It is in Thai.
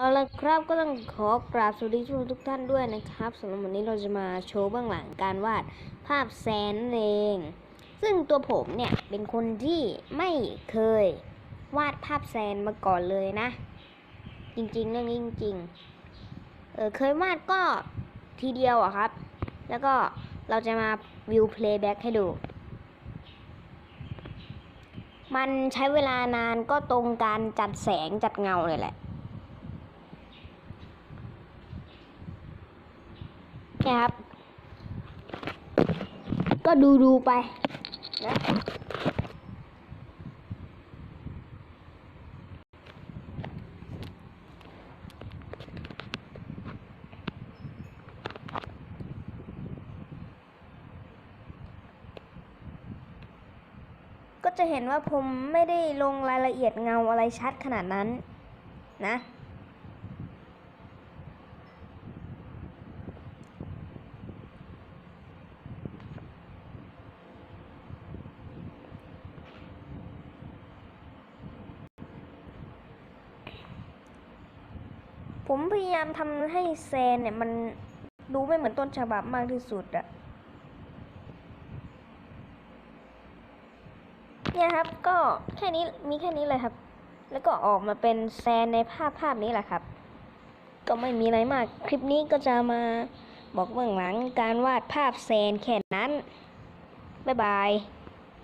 เอาละครับก็ต้องขอกราบสวัสดีทุกท่านด้วยนะครับสำหรับวันนี้เราจะมาโชว์เบื้องหลังการวาดภาพแซนเอง ซึ่งตัวผมเนี่ยเป็นคนที่ไม่เคยวาดภาพแซนมาก่อนเลยนะ จริงๆเรื่องนี้จริงๆเออเคยวาดก็ทีเดียวอะครับ แล้วก็เราจะมาวิวเพลย์แบ็กให้ดู มันใช้เวลานานก็ตรงการจัดแสงจัดเงาเลยแหละ นี่ยครับ ก็ดูดูๆไปนะก็จะเห็นว่าผมไม่ได้ลงรายละเอียดเงาอะไรชัดขนาดนั้นนะ ผมพยายามทำให้แซนเนี่ยมันดูไม่เหมือนต้นฉบับมากที่สุดอะเนี่ยครับก็แค่นี้มีแค่นี้เลยครับ แล้วก็ออกมาเป็นแซนในภาพภาพนี้แหละครับ ก็ไม่มีอะไรมาก คลิปนี้ก็จะมาบอกเบื้องหลังการวาดภาพแซนแค่นั้น บ๊ายบาย